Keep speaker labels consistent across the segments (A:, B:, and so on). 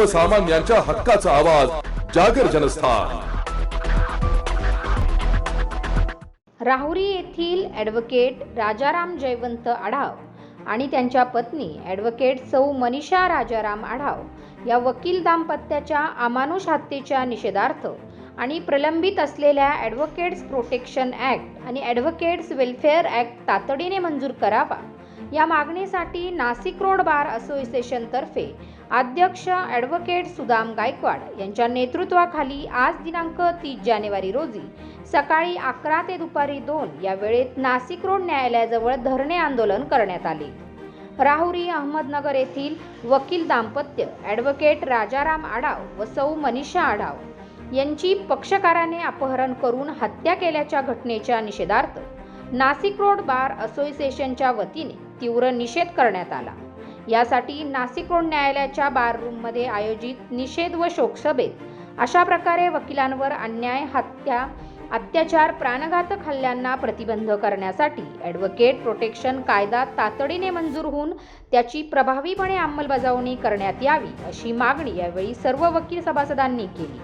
A: सर्वसामान्यांच्या हक्काचा आवाज जागर जनस्थान.
B: राहुरी येथील ॲडव्होकेट राजाराम जयवंत आढाव आणि त्यांच्या पत्नी ॲडव्होकेट सौ मनीषा राजाराम आढाव या वकील दाम्पत्याच्या अमानुष हत्येच्या निषेधार्थ आणि प्रलंबित असलेल्या ॲडव्होकेट्स प्रोटेक्शन ॲक्ट आणि ॲडव्होकेट्स वेलफेअर ॲक्ट तातडीने मंजूर करावा या मागणीसाठी नाशिक रोड बार असोसिएशनतर्फे अध्यक्ष ॲडव्होकेट सुदाम गायकवाड यांच्या नेतृत्वाखाली आज दिनांक तीस जानेवारी रोजी सकाळी अकरा ते दुपारी दोन या वेळेत नाशिक रोड न्यायालयाजवळ धरणे आंदोलन करण्यात आले. राहुरी अहमदनगर येथील वकील दाम्पत्य ॲडव्होकेट राजाराम आडाव व सौ मनीषा आडाव यांची पक्षकाराने अपहरण करून हत्या केल्याच्या घटनेच्या निषेधार्थ नाशिक रोड बार असोसिएशनच्या वतीने तीव्र निषेध करण्यात आला. यासाठी नाशिक रोड न्यायालयाच्या बार रूममध्ये आयोजित निषेध व शोकसभेत अशा प्रकारे वकिलांवर अन्याय हत्या अत्याचार प्राणघातक हल्ल्यांना प्रतिबंध करण्यासाठी ॲडव्होकेट प्रोटेक्शन कायदा तातडीने मंजूर होऊन त्याची प्रभावीपणे अंमलबजावणी करण्यात यावी अशी मागणी यावेळी सर्व वकील सभासदांनी केली.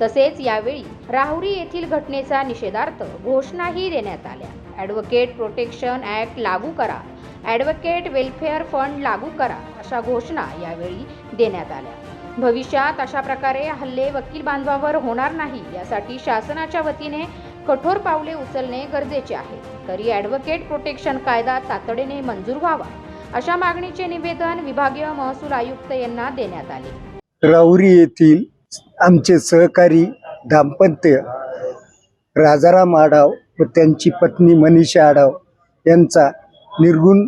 B: तसेच यावेळी राहुरी येथील घटनेचा निषेधार्थ घोषणाही देण्यात आल्या. ॲडव्होकेट प्रोटेक्शन ॲक्ट लागू करा. ॲडव्होकेट वेलफेअर फंड लागू करा अशा घोषणा यावेळी देण्यात आल्या. भविष्यात अशा प्रकारे हल्ले वकील बांधवावर होणार नाही यासाठी शासनाच्या वतीने कठोर पावले उचलणे गरजेचे आहे. तरी ॲडव्होकेट प्रोटेक्शन कायदा तातडीने मंजूर व्हावा अशा मागणीचे निवेदन विभागीय महसूल आयुक्त यांना देण्यात आले.
C: राऊरी येथील आमचे सहकारी दाम्पत्य राजाराम आढाव व त्यांची पत्नी मनीषा आढाव यांचा निर्गुण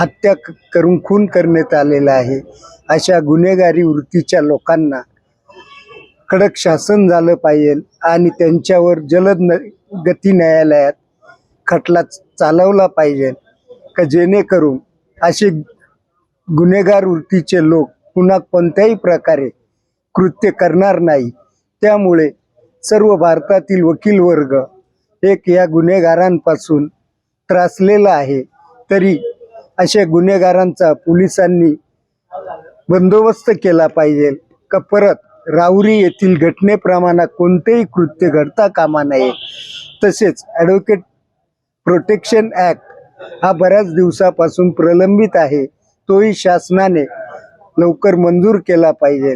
C: हत्या करून खून करण्यात आलेला आहे. अशा गुन्हेगारी वृत्तीच्या लोकांना कडक शासन झालं पाहिजे आणि त्यांच्यावर जलद न गती न्यायालयात खटला चालवला पाहिजे का जेणेकरून असे गुन्हेगार वृत्तीचे लोक पुन्हा कोणत्याही प्रकारे कृत्य करणार नाही. त्यामुळे सर्व भारतातील वकील वर्ग एक या गुन्हेगारांपासून त्रासलेला आहे. तरी अशा गुन्हेगारांचा पोलिसांनी बंदोबस्त केला पाहिजे का परत राहुरी येथील घटनेप्रमाणे कोणतेही कृत्य घडता कामा नये. तसेच ॲडव्होकेट प्रोटेक्शन ॲक्ट हा बऱ्याच दिवसापासून प्रलंबित आहे. तोही शासनाने लवकर मंजूर केला पाहिजे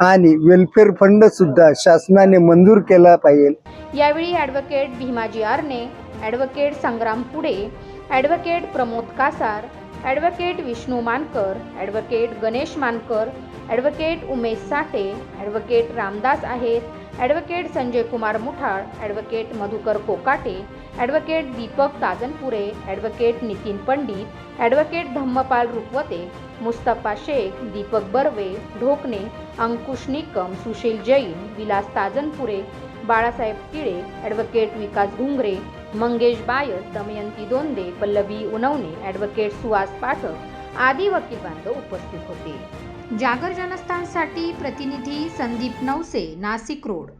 C: आणि वेलफेअर फंड सुद्धा शासनाने मंजूर केला पाहिजे.
B: यावेळी ॲडव्होकेट भीमाजी आरने ॲडव्होकेट संग्राम पुढे advocate Pramod Kasar advocate Vishnu Mankar advocate Ganesh Mankar advocate Umesh Sathe advocate Ramdas आहेत advocate Sanjay Kumar Muthal advocate Madhukar Kokate advocate Deepak Tajanpure advocate Nitin Pandit advocate Dhammapal Rupwate Mustafa Shaikh Deepak Barve Dhokane Ankush Nikam Sushil Jain Vilas Tajanpure Balasaheb Tile advocate Vikas Ghungre Mangesh Bayas Damayanti Donde Pallavi Unawane advocate Suhas Pathak आदी वकील बांधव उपस्थित होते. जागर जनस्थानसाठी प्रतिनिधी Sandeep Navse Nashik road.